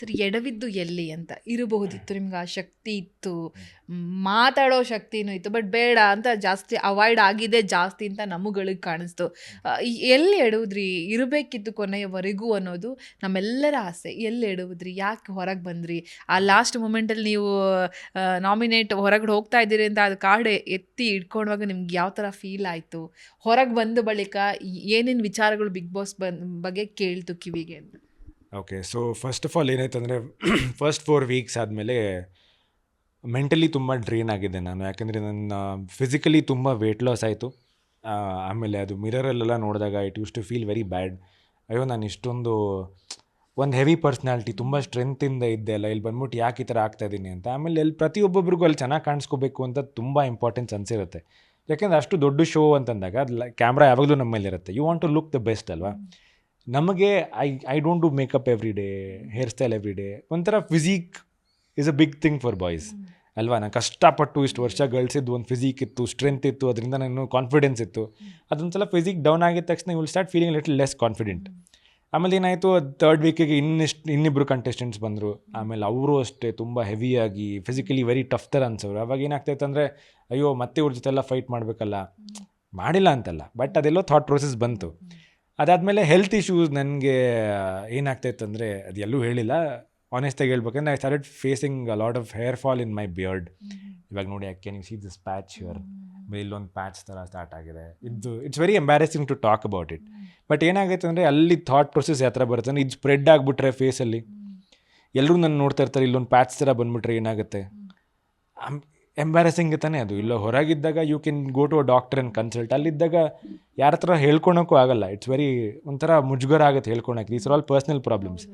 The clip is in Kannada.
ಸರಿ ಎಡವಿದ್ದು ಎಲ್ಲಿ ಅಂತ? ಇರಬಹುದಿತ್ತು ನಿಮ್ಗೆ ಆ ಶಕ್ತಿ ಇತ್ತು. ಮಾತಾಡೋ ಶಕ್ತಿನೂ ಇತ್ತು ಬಟ್ ಬೇಡ ಅಂತ ಜಾಸ್ತಿ ಅವಾಯ್ಡ್ ಆಗಿದೆ ಜಾಸ್ತಿ ಅಂತ ನಮಗಳಿಗೆ ಕಾಣಿಸ್ತು. ಎಲ್ಲಿ ಎಡುವುದ್ರಿ? ಇರಬೇಕಿತ್ತು ಕೊನೆಯವರೆಗೂ ಅನ್ನೋದು ನಮ್ಮೆಲ್ಲರ ಆಸೆ. ಎಲ್ಲಿ ಎಡುವುದ್ರಿ? ಯಾಕೆ ಹೊರಗೆ ಬಂದ್ರಿ? ಆ ಲಾಸ್ಟ್ ಮೂಮೆಂಟಲ್ಲಿ ನೀವು ನಾಮಿನೇಟ್ ಹೊರಗಡೆ ಹೋಗ್ತಾ ಇದ್ದೀರಿ ಅಂತ ಅದು ಕಾರ್ಡ್ ಎತ್ತಿ ಇಟ್ಕೊಂಡಾಗ ನಿಮ್ಗೆ ಯಾವ ಥರ ಫೀಲ್ ಆಯಿತು? ಹೊರಗೆ ಬಂದ ಬಳಿಕ ಏನೇನು ವಿಚಾರಗಳು ಬಿಗ್ ಬಾಸ್ ಬನ್ ಬಗ್ಗೆ ಕೇಳ್ತು ಕಿವಿಗೆ ಅಂತ? Okay so first of all ಏನಾಯ್ತು ಅಂದರೆ ಫಸ್ಟ್ ಫೋರ್ ವೀಕ್ಸ್ ಆದಮೇಲೆ ಮೆಂಟಲಿ ತುಂಬ ಡ್ರೈನ್ ಆಗಿದೆ ನಾನು. ಯಾಕೆಂದರೆ ನನ್ನ ಫಿಸಿಕಲಿ ತುಂಬ ವೆಯ್ಟ್ ಲಾಸ್ ಆಯಿತು. ಆಮೇಲೆ ಅದು ಮಿರರಲ್ಲೆಲ್ಲ ನೋಡಿದಾಗ it use to feel very bad ಅಯ್ಯೋ, ನಾನು ಇಷ್ಟೊಂದು ಒಂದು ಹೆವಿ ಪರ್ಸ್ನಾಲಿಟಿ ತುಂಬ ಸ್ಟ್ರೆಂತಿಂದ ಇದ್ದೆ ಅಲ್ಲ, ಇಲ್ಲಿ ಬಂದ್ಬಿಟ್ಟು ಯಾಕೆ ಈ ಥರ ಆಗ್ತಾಯಿದ್ದೀನಿ ಅಂತ. ಆಮೇಲೆ ಅಲ್ಲಿ ಪ್ರತಿಯೊಬ್ಬೊಬ್ರಿಗೂ ಅಲ್ಲಿ ಚೆನ್ನಾಗಿ ಕಾಣಿಸ್ಕೋಬೇಕು ಅಂತ ತುಂಬ ಇಂಪಾರ್ಟೆನ್ಸ್ ಅನಿಸಿರುತ್ತೆ. ಯಾಕೆಂದರೆ ಅಷ್ಟು ದೊಡ್ಡ ಶೋ ಅಂತಂದಾಗ ಅದು ಕ್ಯಾಮ್ರಾ ಯಾವಾಗಲೂ ನಮ್ಮ ಮೇಲೆ ಇರುತ್ತೆ you want to look the best ಅಲ್ವಾ ನಮಗೆ I I don't do makeup every day hair style every day ಒಂಥರ physique is a big thing for boys ಅಲ್ವಾ? ನಾನು ಕಷ್ಟಪಟ್ಟು ಇಷ್ಟು ವರ್ಷ ಗಳಿಸಿದ್ದು ಒಂದು ಫಿಸಿಕ್ ಇತ್ತು ಸ್ಟ್ರೆಂತ್ ಇತ್ತು, ಅದರಿಂದ ನಾನು ಕಾನ್ಫಿಡೆನ್ಸ್ ಇತ್ತು. ಅದೊಂದ್ಸಲ ಫಿಸಿಕ್ ಡೌನ್ ಆಗಿದ ತಕ್ಷಣ you will start feeling little less confident ಆಮೇಲೆ ಏನಾಯಿತು? ತರ್ಡ್ ವೀಕಿಗೆ ಇನ್ನಿಷ್ಟು ಇನ್ನಿಬ್ಬರು ಕಂಟೆಸ್ಟೆಂಟ್ಸ್ ಬಂದರು. ಆಮೇಲೆ ಅವರು ಅಷ್ಟೇ ತುಂಬ ಹೆವಿಯಾಗಿ ಫಿಸಿಕಲಿ ವೆರಿ ಟಫ್ ಥರ ಅನ್ಸೋರು ಅವಾಗ ಏನಾಗ್ತಾಯಿತ್ತು ಅಂದರೆ, ಅಯ್ಯೋ, ಮತ್ತೆ ಇವ್ರ ಜೊತೆ ಎಲ್ಲ ಫೈಟ್ ಮಾಡಬೇಕಲ್ಲ? ಮಾಡಿಲ್ಲ ಅಂತಲ್ಲ. ಬಟ್ ಅದೆಲ್ಲೋ ಥಾಟ್ ಪ್ರೊಸೆಸ್ ಬಂತು. ಅದಾದಮೇಲೆ ಹೆಲ್ತ್ ಇಶ್ಯೂಸ್ ನನಗೆ ಏನಾಗ್ತಾಯಿತ್ತು ಅಂದರೆ ಅದು ಎಲ್ಲೂ ಹೇಳಿಲ್ಲ ಆನೆಸ್ಟಾಗಿ ಹೇಳ್ಬೇಕಂದ್ರೆ I start facing a lot of hair fall in my beard ಇವಾಗ ನೋಡಿ ಯಾಕೆ you see this patch your ಇಲ್ಲೊಂದು ಪ್ಯಾಚ್ ಥರ ಸ್ಟಾರ್ಟ್ ಆಗಿದೆ. ಇದು it's very embarrassing to talk about it but ಏನಾಗೈತೆ ಅಂದರೆ ಅಲ್ಲಿ ಥಾಟ್ ಪ್ರೊಸೆಸ್ ಯಾವ ಥರ ಬರುತ್ತೆ ಅಂದರೆ ಇದು ಸ್ಪ್ರೆಡ್ ಆಗಿಬಿಟ್ರೆ ಫೇಸಲ್ಲಿ ಎಲ್ಲರೂ ನನ್ನ ನೋಡ್ತಾ ಇರ್ತಾರೆ ಇಲ್ಲೊಂದು ಪ್ಯಾಚ್ ಥರ ಬಂದುಬಿಟ್ರೆ ಏನಾಗುತ್ತೆ? ಎಂಬ್ಯಾರಸಿಂಗ್ ತಾನೇ ಅದು. ಇಲ್ಲ ಹೊರಗಿದ್ದಾಗ you can go to a doctor and consult ಅಲ್ಲಿದ್ದಾಗ ಯಾರ ಹತ್ರ ಹೇಳ್ಕೊಳಕ್ಕೂ ಆಗಲ್ಲ. ಇಟ್ಸ್ ವೆರಿ ಒಂಥರ ಮುಜುಗರ ಆಗುತ್ತೆ ಹೇಳ್ಕೊಳಕ್ಕೆ. These are all personal problems